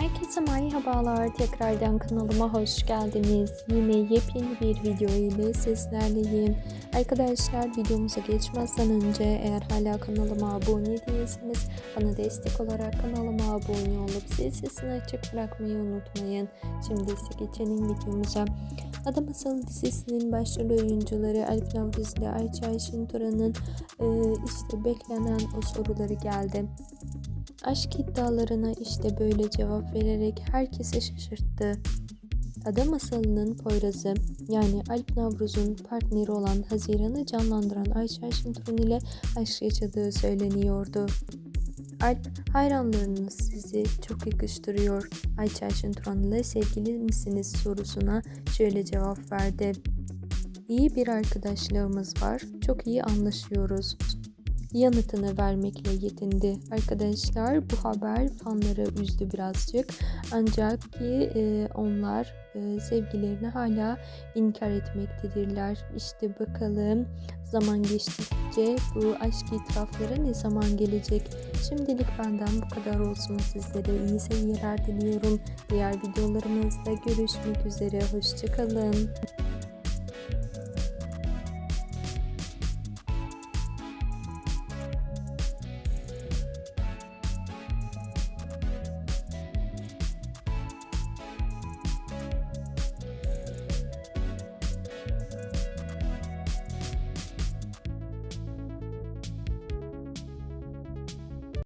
Herkese merhabalar. Tekrardan kanalıma hoş geldiniz. Yine yepyeni bir video ile sizlerleyim. Arkadaşlar videomuza geçmezden önce eğer hala kanalıma abone değilseniz bana destek olarak kanalıma abone olup zil sesini açık bırakmayı unutmayın. Şimdi ise geçelim videomuza. Ada dizisinin başrol oyuncuları Alp Navruz ile Ayça Ayşin Turan'ın e, işte beklenen o soruları geldi. Aşk iddialarına işte böyle cevap vererek herkesi şaşırttı. Ada masalının Poyraz'ı yani Alp Navruz'un partneri olan Haziran'ı canlandıran Ayşe Ayşin Turun ile aşk yaşadığı söyleniyordu. Alp hayranlarınız sizi çok yakıştırıyor. Ayşe Ayşin Turan ile sevgili misiniz sorusuna şöyle cevap verdi. İyi bir arkadaşlığımız var. Çok iyi anlaşıyoruz yanıtını vermekle yetindi. Arkadaşlar bu haber fanları üzdü birazcık. Ancak ki e, onlar e, sevgilerini hala inkar etmektedirler. İşte bakalım zaman geçtikçe bu aşk itirafları ne zaman gelecek? Şimdilik benden bu kadar olsun. Sizlere iyi seyirler diliyorum. Diğer videolarımızda görüşmek üzere. Hoşçakalın.